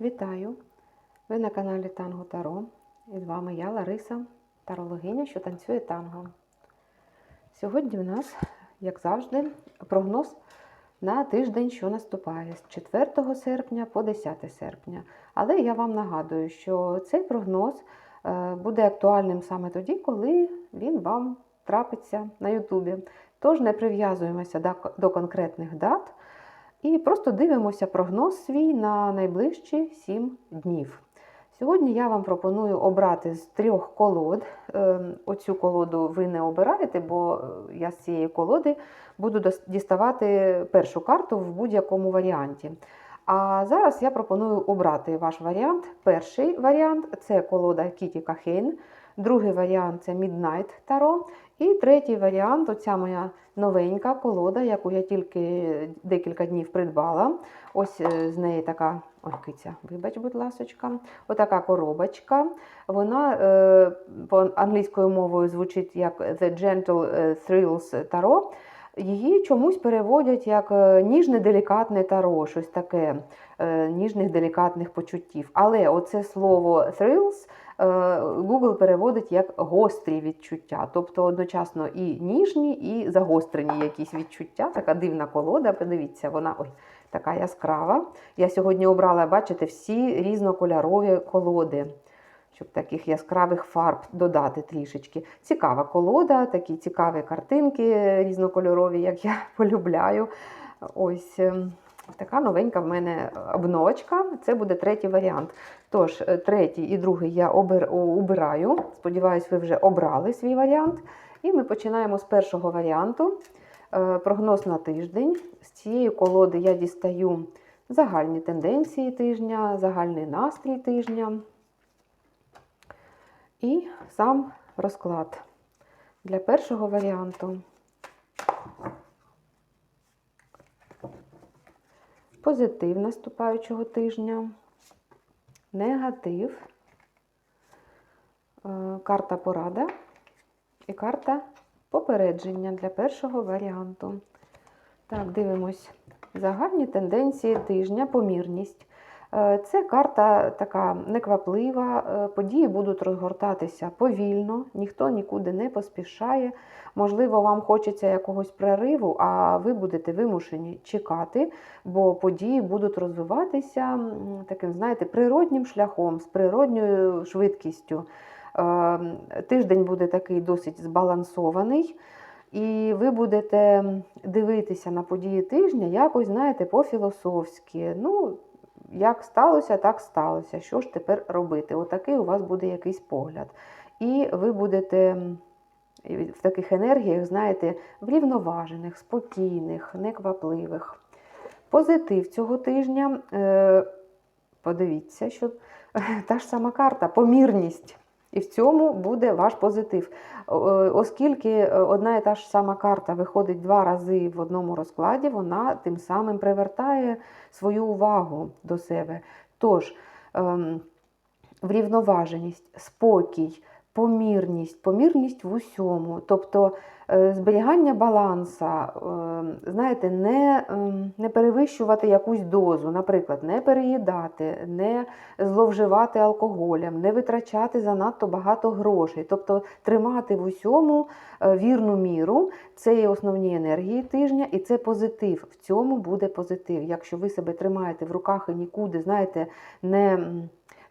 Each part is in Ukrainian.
Вітаю! Ви на каналі Танго Таро. І з вами я, Лариса, тарологиня, що танцює танго. Сьогодні в нас, як завжди, прогноз на тиждень, що наступає з 4 серпня по 10 серпня. Але я вам нагадую, що цей прогноз е, буде актуальним саме тоді, коли він вам трапиться на Ютубі. Тож не прив'язуємося до- до конкретних дат. І просто дивимося прогноз свій на найближчі 7 днів. Сьогодні я вам пропоную обрати з трьох колод. Ем, Оцю колоду ви не обираєте, бо е, я з цієї колоди буду діставати першу карту в будь-якому варіанті. А зараз я пропоную обрати ваш варіант. Перший варіант це колода Кіті Кахейн, другий варіант це Midnight Таро. І третій варіант оця моя новенька колода, яку я тільки декілька днів придбала. Ось е, з неї така, ой, киця, вибач, будь ласочка, отака коробочка. Вона е, по англійською мовою звучить як The Gentle е, Thrills Tarot. Її чомусь переводять як е, ніжне делікатне таро, щось таке ніжних делікатних почуттів. Але оце слово thrills Google переводить як гострі відчуття, тобто одночасно і ніжні, і загострені якісь відчуття. Така дивна колода. Подивіться, вона ой, така яскрава. Я сьогодні обрала, бачите, всі різнокольорові колоди. Щоб таких яскравих фарб додати трішечки. Цікава колода, такі цікаві картинки різнокольорові, як я полюбляю. Ось ем, така новенька в мене обновочка. Це буде третій варіант. Тож, е, третій і другий я обир, о. Сподіваюсь, ви вже обрали свій варіант. І ми починаємо з першого варіанту. Е, Прогноз на тиждень. З цієї колоди я дістаю загальні тенденції тижня, загальний настрій тижня. І сам розклад для першого варіанту. Позитив наступаючого тижня, негатив, е, карта порада і карта попередження для першого варіанту. Так, дивимось. Загальні тенденції тижня, помірність. Е, Це карта така некваплива, е, події будуть розгортатися повільно, ніхто нікуди не поспішає. Можливо, вам хочеться якогось прориву, а ви будете вимушені чекати, бо події будуть розвиватися таким, знаєте, природнім шляхом, з природньою швидкістю. Е, Тиждень буде такий досить збалансований. І ви будете дивитися на події тижня якось, знаєте, по-філософськи. Ну, як сталося, так сталося. Що ж тепер робити? Отакий у вас буде якийсь погляд. І ви будете в таких енергіях, знаєте, врівноважених, спокійних, неквапливих. Позитив цього тижня. е, Подивіться, що та ж сама карта, помірність. І в цьому буде ваш позитив. Оскільки е, одна і та ж сама карта виходить два рази в одному розкладі, вона тим самим привертає свою увагу до себе. Тож, ем, врівноваженість, спокій, помірність, помірність в усьому, тобто е, зберігання баланса, ем, знаєте, не, ем, не перевищувати якусь дозу, наприклад, не переїдати, не зловживати алкоголем, не витрачати занадто багато грошей, тобто тримати в усьому е, вірну міру. Це є основні енергії тижня, і це позитив. В цьому буде позитив. Якщо ви себе тримаєте в руках і нікуди, знаєте, не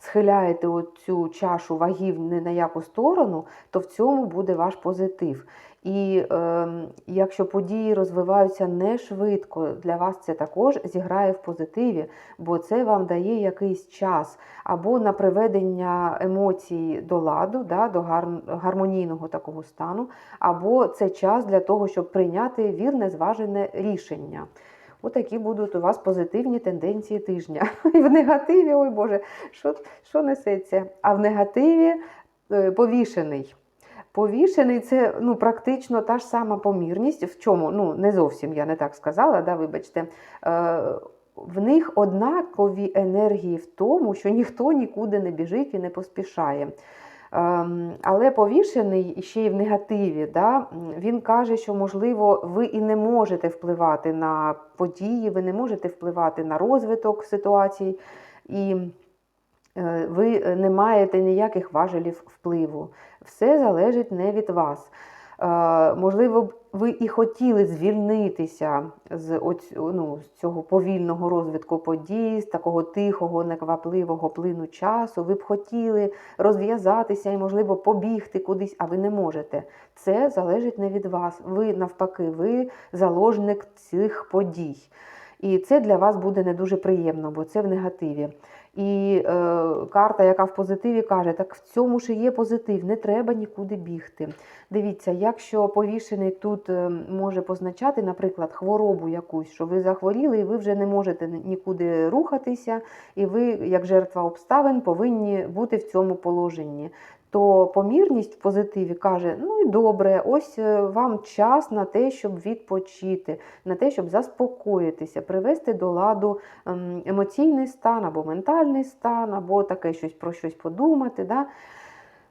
схиляєте цю чашу вагів не на яку сторону, то в цьому буде ваш позитив. І е, якщо події розвиваються не швидко, для вас це також зіграє в позитиві, бо це вам дає якийсь час або на приведення емоцій до ладу, да, до гар- гармонійного такого стану, або це час для того, щоб прийняти вірне, зважене рішення. Отакі будуть у вас позитивні тенденції тижня. І в негативі, ой Боже, що, що несеться? А в негативі е, повішений. Повішений це ну, практично та ж сама помірність. В чому? Ну, не зовсім я не так сказала, да, вибачте. Е, в них однакові енергії в тому, що ніхто нікуди не біжить і не поспішає. Ем, Але повішений ще й в негативі, да, він каже, що, можливо, ви і не можете впливати на події, ви не можете впливати на розвиток ситуацій. і е, ви не маєте ніяких важелів впливу. Все залежить не від вас. Е, Можливо, б ви і хотіли звільнитися з, оць, ну, з цього повільного розвитку подій, з такого тихого, неквапливого плину часу. Ви б хотіли розв'язатися і, можливо, побігти кудись, а ви не можете. Це залежить не від вас. Ви навпаки, ви заложник цих подій. І це для вас буде не дуже приємно, бо це в негативі. І е, карта, яка в позитиві, каже, так в цьому ж і є позитив, не треба нікуди бігти. Дивіться, якщо повішений тут е, може позначати, наприклад, хворобу якусь, що ви захворіли, і ви вже не можете нікуди рухатися, і ви, як жертва обставин, повинні бути в цьому положенні. То помірність в позитиві каже: ну і добре, ось е, вам час на те, щоб відпочити, на те, щоб заспокоїтися, привести до ладу ем, емоційний стан або ментальний стан, або таке щось про щось подумати. Да?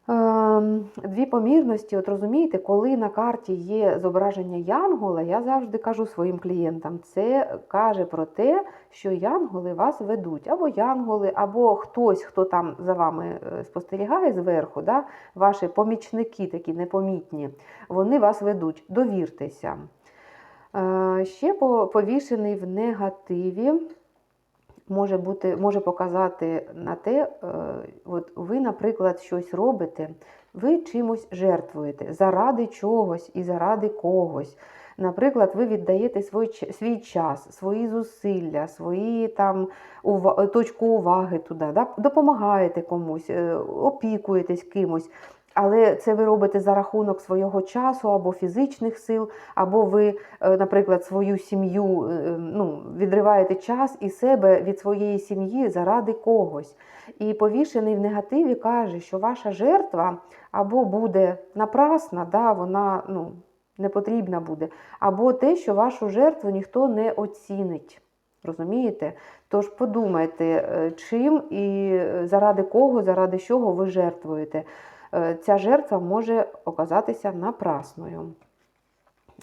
Ем, Дві помірності, от розумієте, коли на карті є зображення Янгола, я завжди кажу своїм клієнтам, це каже про те, що янголи вас ведуть, або янголи, або хтось, хто там за вами е, спостерігає зверху, да, ваші помічники такі непомітні, вони вас ведуть. Довіртеся. Е, Ще повішений в негативі може бути, може показати на те, е, от ви, наприклад, щось робите, ви чимось жертвуєте заради чогось і заради когось. Наприклад, ви віддаєте свій, свій час, свої зусилля, свої там ува- точку уваги туди, да? допомагаєте комусь, е, опікуєтесь кимось. Але це ви робите за рахунок свого часу або фізичних сил, або ви, е, наприклад, свою сім'ю е, ну, відриваєте час і себе від своєї сім'ї заради когось. І повішений в негативі каже, що ваша жертва або буде напрасна, да, вона ну, не потрібна буде, або те, що вашу жертву ніхто не оцінить. Розумієте? Тож подумайте, е, чим і заради кого, заради чого ви жертвуєте. Е, Ця жертва може оказатися напрасною,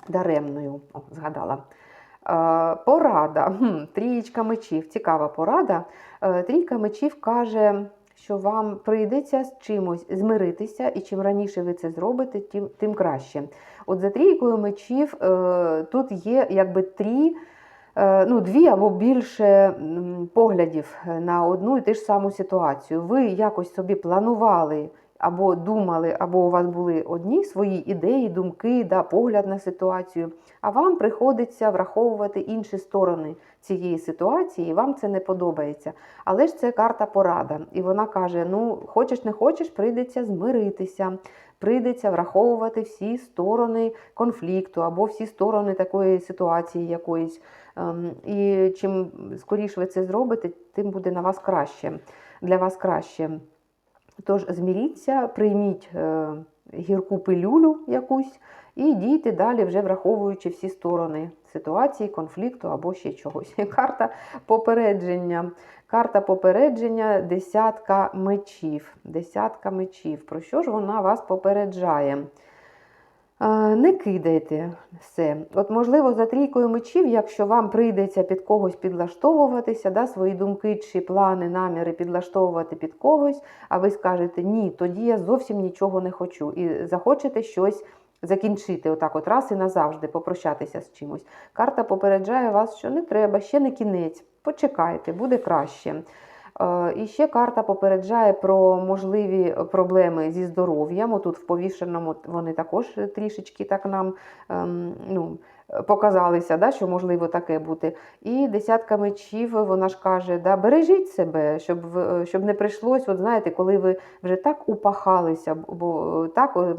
даремною, О, згадала. Е, Порада. Трієчка мечів. Цікава порада. Е, Трійка мечів каже, що вам прийдеться з чимось змиритися, і чим раніше ви це зробите, тим, тим краще. От за трійкою мечів тут є якби трі. Ну, дві або більше поглядів на одну і ту ж саму ситуацію. Ви якось собі планували або думали, або у вас були одні свої ідеї, думки, да, погляд на ситуацію, а вам приходиться враховувати інші сторони цієї ситуації, і вам це не подобається. Але ж це карта порада. І вона каже: ну, хочеш не хочеш, прийдеться змиритися, прийдеться враховувати всі сторони конфлікту або всі сторони такої ситуації якоїсь. Ем, І чим скоріше ви це зробите, тим буде на вас краще, для вас краще. Тож зміріться, прийміть е, гірку пилюлю якусь і дійте далі, вже враховуючи всі сторони ситуації, конфлікту або ще чогось. Карта попередження. Карта попередження десятка мечів. Десятка мечів. Про що ж вона вас попереджає? Не кидайте все. От, можливо, за трійкою мечів, якщо вам прийдеться під когось підлаштовуватися, да, свої думки чи плани, наміри підлаштовувати під когось, а ви скажете ні, тоді я зовсім нічого не хочу. І захочете щось закінчити, отак, от раз і назавжди, попрощатися з чимось. Карта попереджає вас, що не треба, ще не кінець. Почекайте, буде краще. Е, І ще карта попереджає про можливі проблеми зі здоров'ям. Отут в повішеному вони також трішечки так нам ем, ну, показалися, да, що можливо таке бути. І десятка мечів, вона ж каже, да, бережіть себе, щоб, щоб не прийшлось, от знаєте, коли ви вже так упахалися, бо так е,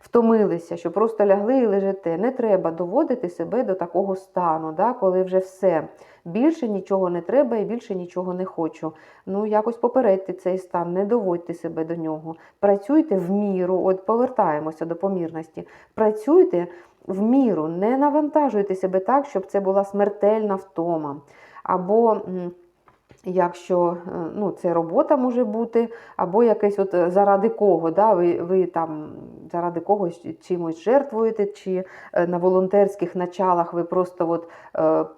втомилися, що просто лягли і лежите. Не треба доводити себе до такого стану, да, коли вже все. Більше нічого не треба і більше нічого не хочу. Ну, якось попередьте цей стан, не доводьте себе до нього. Працюйте в міру, от повертаємося до помірності. Працюйте в міру, не навантажуйте себе так, щоб це була смертельна втома. Або Якщо е, ну, це робота може бути, або якесь от е, заради кого, да, ви, ви там заради когось чимось жертвуєте, чи е, на волонтерських началах ви просто от,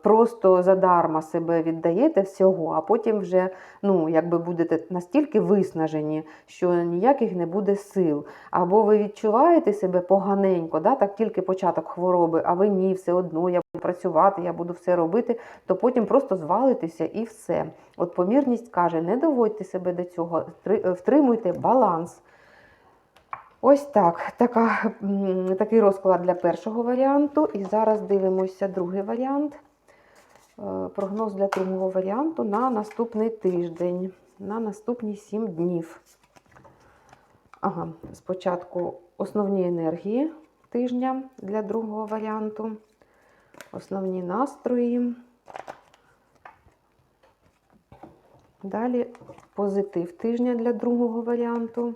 просто задарма себе віддаєте всього, а потім вже ну, якби будете настільки виснажені, що ніяких не буде сил. Або ви відчуваєте себе поганенько, да, так тільки початок хвороби, а ви ні, все одно я працювати, я буду все робити, то потім просто звалитеся і все. От помірність каже, не доводьте себе до цього, втримуйте баланс. Ось так, така, такий розклад для першого варіанту. І зараз дивимося другий варіант. Е, Прогноз для другого варіанту на наступний тиждень, на наступні 7 днів. Ага, спочатку основні енергії тижня для другого варіанту, основні настрої. Далі позитив тижня для другого варіанту,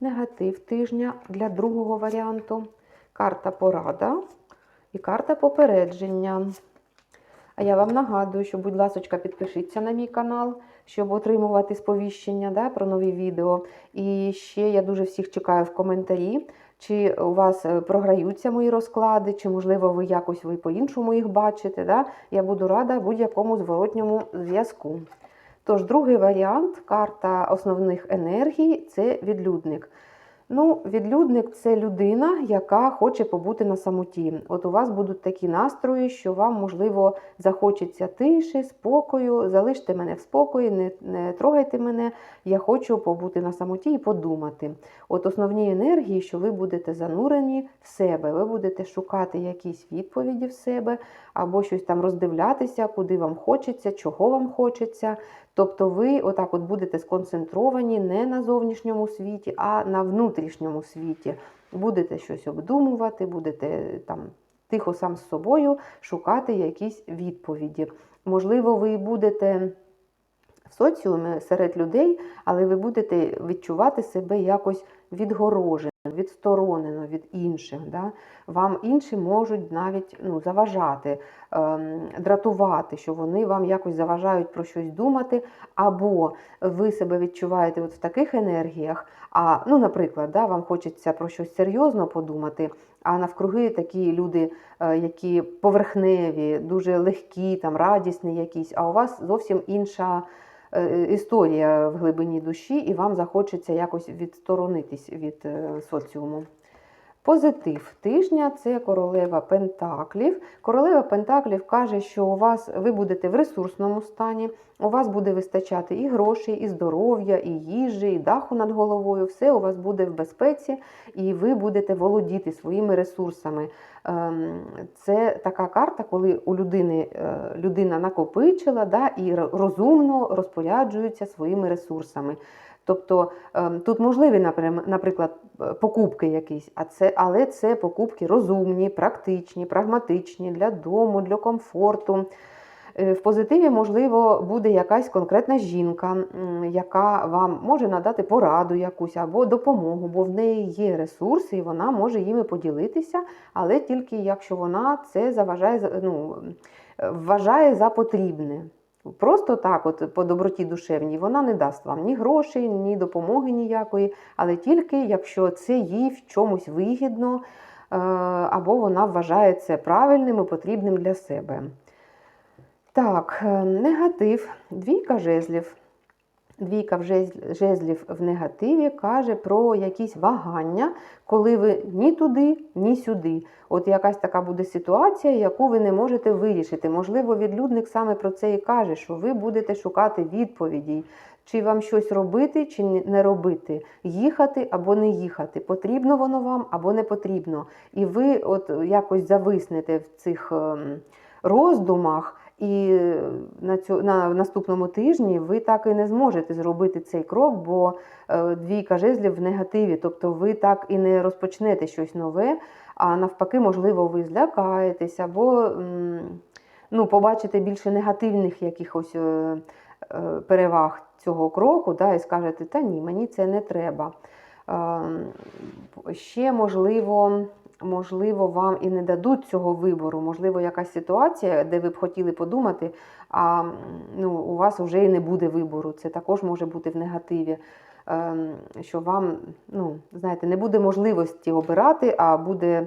негатив тижня для другого варіанту, карта порада і карта попередження. А я вам нагадую, що, будь ласка, підпишіться на мій канал, щоб отримувати сповіщення да, про нові відео. І ще я дуже всіх чекаю в коментарі, чи у вас е, програються мої розклади, чи, можливо, ви якось ви по-іншому їх бачите. Да? Я буду рада будь-якому зворотньому зв'язку. Тож, другий варіант карта основних енергій це відлюдник. Ну, відлюдник це людина, яка хоче побути на самоті. От у вас будуть такі настрої, що вам, можливо, захочеться тиші, спокою, залиште мене в спокої, не, не трогайте мене, я хочу побути на самоті і подумати. От основні енергії, що ви будете занурені в себе, ви будете шукати якісь відповіді в себе, або щось там роздивлятися, куди вам хочеться, чого вам хочеться. Тобто ви отак от будете сконцентровані не на зовнішньому світі, а на внутрішньому світі. Будете щось обдумувати, будете там тихо сам з собою шукати якісь відповіді. Можливо, ви будете в соціумі серед людей, але ви будете відчувати себе якось відгорожено, відсторонено від інших. Да? Вам інші можуть навіть ну, заважати, ем, дратувати, що вони вам якось заважають про щось думати, або ви себе відчуваєте от в таких енергіях. А, ну, наприклад, да, вам хочеться про щось серйозно подумати, а навкруги такі люди, е, які поверхневі, дуже легкі, там, радісні якісь, а у вас зовсім інша історія в глибині душі, і вам захочеться якось відсторонитись від е, соціуму. Позитив тижня це королева Пентаклів. Королева Пентаклів каже, що у вас ви будете в ресурсному стані, у вас буде вистачати і грошей, і здоров'я, і їжі, і даху над головою. Все у вас буде в безпеці, і ви будете володіти своїми ресурсами. Ем, Це така карта, коли у людини е, людина накопичила да, і розумно розпоряджується своїми ресурсами. Тобто ем, тут можливі, наприклад, е, покупки якісь, а це, але це покупки розумні, практичні, прагматичні для дому, для комфорту. Е, В позитиві, можливо, буде якась конкретна жінка, яка вам може надати пораду якусь або допомогу, бо в неї є ресурси, і вона може їми поділитися, але тільки якщо вона це заважає, ну, вважає за потрібне. Просто так, от по доброті душевній, вона не дасть вам ні грошей, ні допомоги ніякої, але тільки якщо це їй в чомусь вигідно, е, або вона вважає це правильним і потрібним для себе. Так, е, негатив, двійка жезлів. Двійка в жезлів в негативі каже про якісь вагання, коли ви ні туди, ні сюди. От якась така буде ситуація, яку ви не можете вирішити. Можливо, відлюдник саме про це і каже, що ви будете шукати відповідей, чи вам щось робити, чи не робити, їхати або не їхати, потрібно воно вам або не потрібно. І ви от якось зависнете в цих ем, роздумах. І на, цю, на наступному тижні ви так і не зможете зробити цей крок, бо е, двійка жезлів в негативі. Тобто ви так і не розпочнете щось нове, а навпаки, можливо, ви злякаєтесь або ну, побачите більше негативних якихось е, е, переваг цього кроку, да, і скажете, та ні, мені це не треба. Е, ще можливо можливо, вам і не дадуть цього вибору. Можливо, якась ситуація, де ви б хотіли подумати, а ну, у вас вже і не буде вибору. Це також може бути в негативі. Ем, Що вам, ну, знаєте, не буде можливості обирати, а буде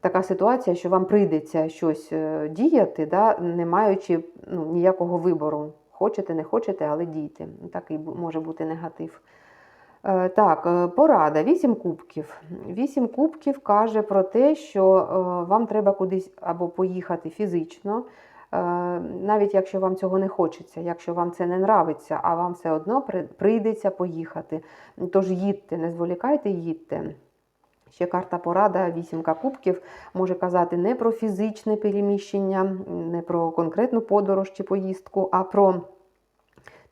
така ситуація, що вам прийдеться щось е, діяти, да, не маючи ну, ніякого вибору. Хочете, не хочете, але дійте. Такий може бути негатив. Е, Так, е, порада. Вісім кубків. Вісім кубків каже про те, що е, вам треба кудись або поїхати фізично, навіть якщо вам цього не хочеться, якщо вам це не нравиться, а вам все одно прийдеться поїхати. Тож їдьте, не зволікайте, їдьте. Ще карта порада, вісімка кубків, може казати не про фізичне переміщення, не про конкретну подорож чи поїздку, а про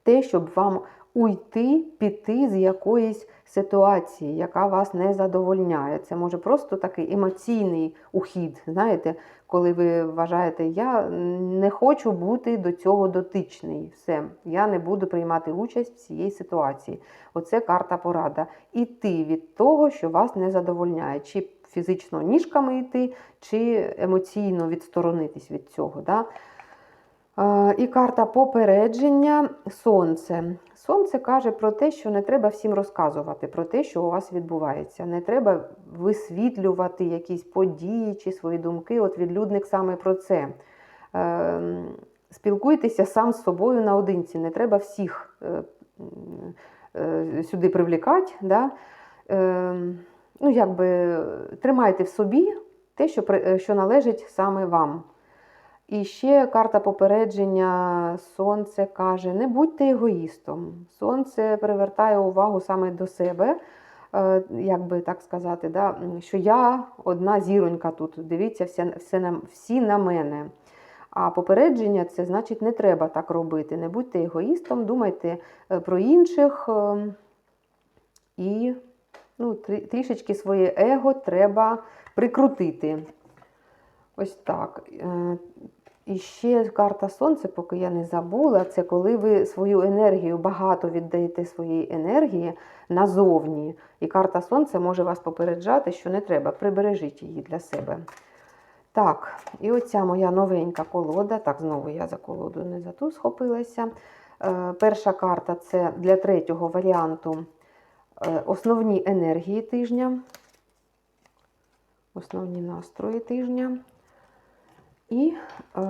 те, щоб вам уйти, піти з якоїсь ситуації, яка вас не задовольняє. Це може просто такий емоційний ухід. Знаєте, коли ви вважаєте, я не хочу бути до цього дотичний. Все, я не буду приймати участь в цій ситуації. Оце карта порада. Іти від того, що вас не задовольняє. Чи фізично ніжками йти, чи емоційно відсторонитись від цього. Да? Е, І карта попередження сонце. Сонце каже про те, що не треба всім розказувати про те, що у вас відбувається. Не треба висвітлювати якісь події чи свої думки. От відлюдник саме про це. Е, Спілкуйтеся сам з собою наодинці. Не треба всіх е, е, сюди привлікати. Да? Е, Ну, якби тримайте в собі те, що належить саме вам. І ще карта попередження Сонце каже: не будьте егоїстом. Сонце привертає увагу саме до себе, е, як би так сказати, да? що я одна зіронька тут. Дивіться, все, все на, всі на мене. А попередження це значить не треба так робити. Не будьте егоїстом, думайте е, про інших е, і ну, трішечки своє его треба прикрутити. Ось так. І ще карта Сонця, поки я не забула, це коли ви свою енергію багато віддаєте своєї енергії назовні. І карта Сонця може вас попереджати, що не треба, прибережіть її для себе. Так, і оця моя новенька колода. Так, знову я за колоду не за ту схопилася. Е, Перша карта це для третього варіанту е, основні енергії тижня. Основні настрої тижня. І е,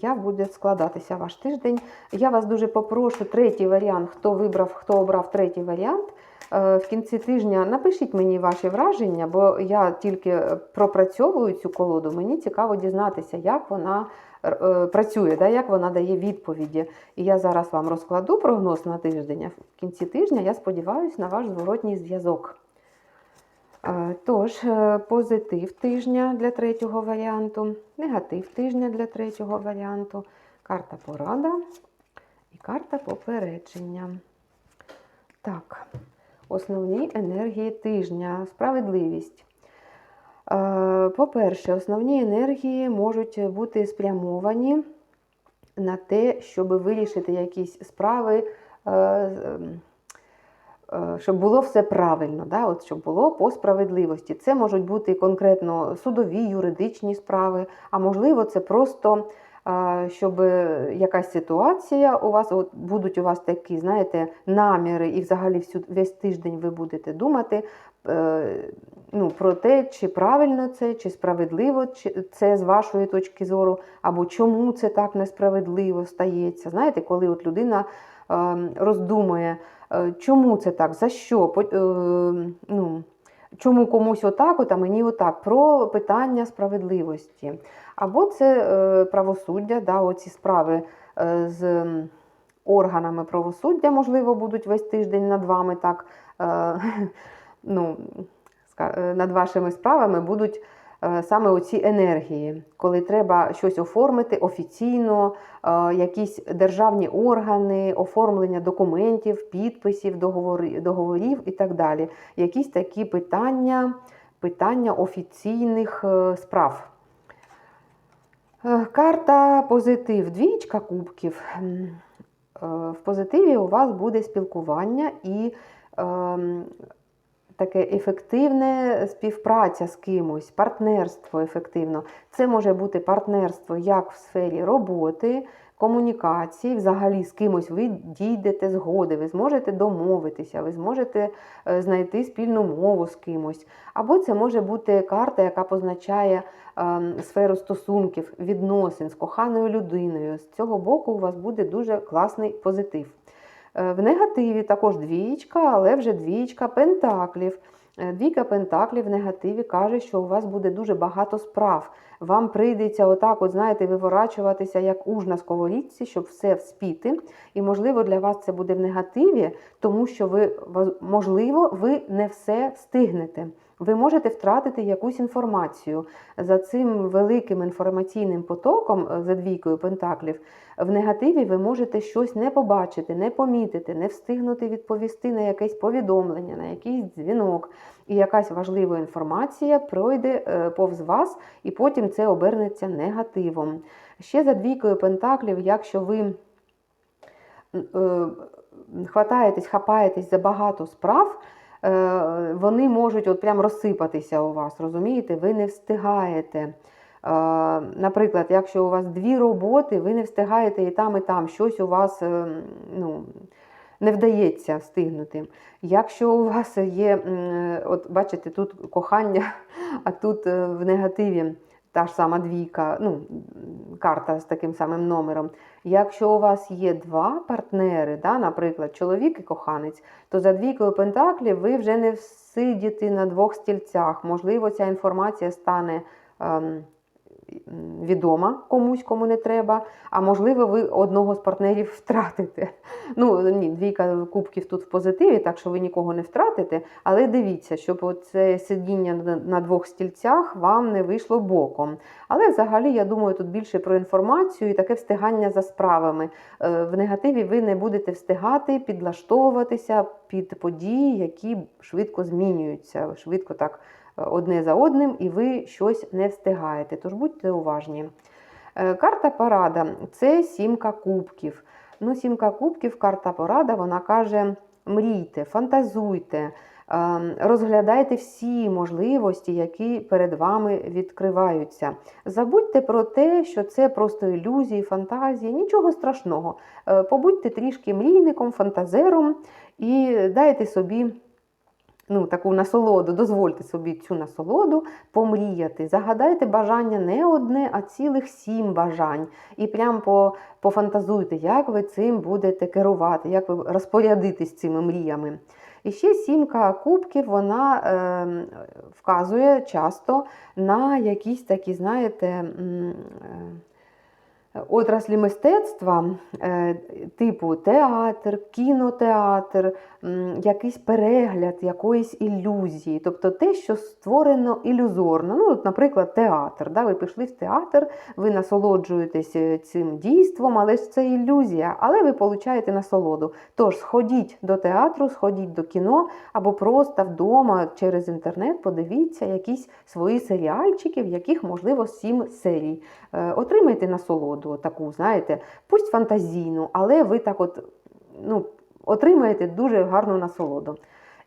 як буде складатися ваш тиждень. Я вас дуже попрошу, третій варіант, хто вибрав, хто обрав третій варіант. е, В кінці тижня напишіть мені ваші враження, бо я тільки пропрацьовую цю колоду. Мені цікаво дізнатися, як вона е, працює, да, як вона дає відповіді. І я зараз вам розкладу прогноз на тиждень. В кінці тижня я сподіваюся на ваш зворотній зв'язок. Е, Тож, е, позитив тижня для третього варіанту, негатив тижня для третього варіанту, карта порада і карта попередження. Так, основні енергії тижня, справедливість. Е, По-перше, основні енергії можуть бути спрямовані на те, щоб вирішити якісь справи. Е, ем, щоб було все правильно, да? От, щоб було по справедливості. Це можуть бути конкретно судові, юридичні справи, а можливо, це просто е, щоб якась ситуація у вас, от будуть у вас такі, знаєте, наміри, і взагалі всю, весь тиждень ви будете думати е, ну, про те, чи правильно це, чи справедливо чи це з вашої точки зору, або чому це так несправедливо стається. Знаєте, коли от людина е, роздумує, чому це так, за що, е, ну, чому комусь отак, от, а мені отак, про питання справедливості. Або це е, правосуддя, да, оці справи е, з органами правосуддя, можливо, будуть весь тиждень над вами так, е, ну, е, над вашими справами будуть е, саме оці енергії, коли треба щось оформити офіційно, е, якісь державні органи, оформлення документів, підписів, договорів і так далі. Якісь такі питання, питання офіційних е, справ. Е, Карта позитив, двічка кубків. Е, В позитиві у вас буде спілкування і ем, таке ефективне співпраця з кимось, партнерство ефективно. Це може бути партнерство як в сфері роботи, комунікації, взагалі з кимось ви дійдете згоди, ви зможете домовитися, ви зможете е, знайти спільну мову з кимось. Або це може бути карта, яка позначає ем, сферу стосунків, відносин з коханою людиною. З цього боку у вас буде дуже класний позитив. Е, В негативі також двієчка, але вже двієчка пентаклів. Е, Двійка пентаклів в негативі каже, що у вас буде дуже багато справ. Вам прийдеться отак, от знаєте, виворачуватися як уж на сковорідці, щоб все вспіти. І можливо для вас це буде в негативі, тому що ви можливо ви не все встигнете. Ви можете втратити якусь інформацію за цим великим інформаційним потоком е, за двійкою пентаклів. В негативі ви можете щось не побачити, не помітити, не встигнути відповісти на якесь повідомлення, на якийсь дзвінок, і якась важлива інформація пройде е, повз вас, і потім це обернеться негативом. Ще за двійкою пентаклів, якщо ви е, хватаєтесь, хапаєтесь за багато справ, вони можуть от прям розсипатися у вас, розумієте? Ви не встигаєте. Е, Наприклад, якщо у вас дві роботи, ви не встигаєте і там, і там, щось у вас е, ну, не вдається встигнути. Якщо у вас є, от бачите, тут кохання, а тут е, в негативі та ж сама двійка, ну, карта з таким самим номером. Якщо у вас є два партнери, да, наприклад, чоловік і коханець, то за двійкою пентаклів ви вже не сидіти на двох стільцях. Можливо, ця інформація стане ем, відома комусь, кому не треба, а можливо, ви одного з партнерів втратите. Ну, ні, двійка кубків тут в позитиві, так що ви нікого не втратите. Але дивіться, щоб це сидіння на- двох стільцях вам не вийшло боком. Але взагалі, я думаю, тут більше про інформацію і таке встигання за справами. Е, В негативі ви не будете встигати підлаштовуватися під події, які швидко змінюються, швидко так одне за одним, і ви щось не встигаєте. Тож будьте уважні. Е, Карта порада це сімка кубків. Ну, сімка кубків, карта порада, вона каже: мрійте, фантазуйте, ем, розглядайте всі можливості, які перед вами відкриваються. Забудьте про те, що це просто ілюзії, фантазії, нічого страшного. Е, Побудьте трішки мрійником, фантазером і дайте собі. Ну, таку насолоду, дозвольте собі цю насолоду помріяти. Загадайте бажання не одне, а цілих сім бажань. І прям по, пофантазуйте, як ви цим будете керувати, як ви розпорядитесь цими мріями. І ще сімка кубків вона е, вказує часто на якісь такі, знаєте, е, отраслі мистецтва, е, типу театр, кінотеатр, якийсь перегляд якоїсь ілюзії, тобто те, що створено ілюзорно. Ну, от, наприклад, театр. Да? Ви пішли в театр, ви насолоджуєтесь е, цим дійством, але ж це ілюзія, але ви получаєте насолоду. Тож сходіть до театру, сходіть до кіно або просто вдома через інтернет подивіться якісь свої серіальчики, в яких, можливо, сім серій. Е, Отримайте насолоду, таку, знаєте, пусть фантазійну, але ви так от ну, отримаєте дуже гарну насолоду.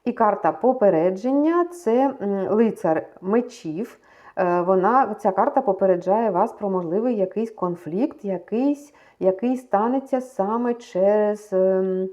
І карта попередження це лицар мечів. Е, Вона, ця карта попереджає вас про можливий якийсь конфлікт, якийсь, який станеться саме через ем,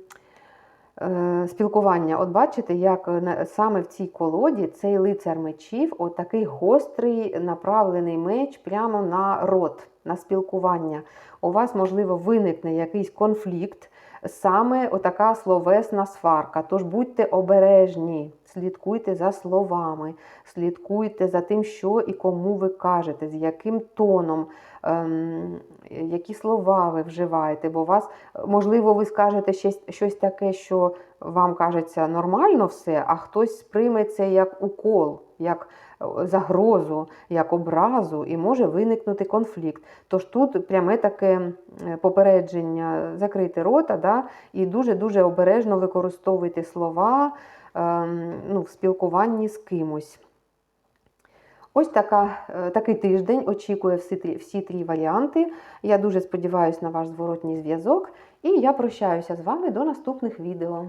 спілкування. От бачите, як на- саме в цій колоді цей лицар мечів, от такий гострий направлений меч прямо на рот, на спілкування. У вас, можливо, виникне якийсь конфлікт, саме отака словесна сварка. Тож будьте обережні, слідкуйте за словами, слідкуйте за тим, що і кому ви кажете, з яким тоном, ем, які слова ви вживаєте, бо вас, можливо, ви скажете щось, щось таке, що вам кажеться нормально все, а хтось сприйме це як укол, як загрозу, як образу, і може виникнути конфлікт. Тож тут пряме таке попередження закрити рота, да, і дуже-дуже обережно використовуйте слова ем, ну, в спілкуванні з кимось. Ось така, е, такий тиждень очікує всі всі три варіанти. Я дуже сподіваюся на ваш зворотній зв'язок. І я прощаюся з вами до наступних відео.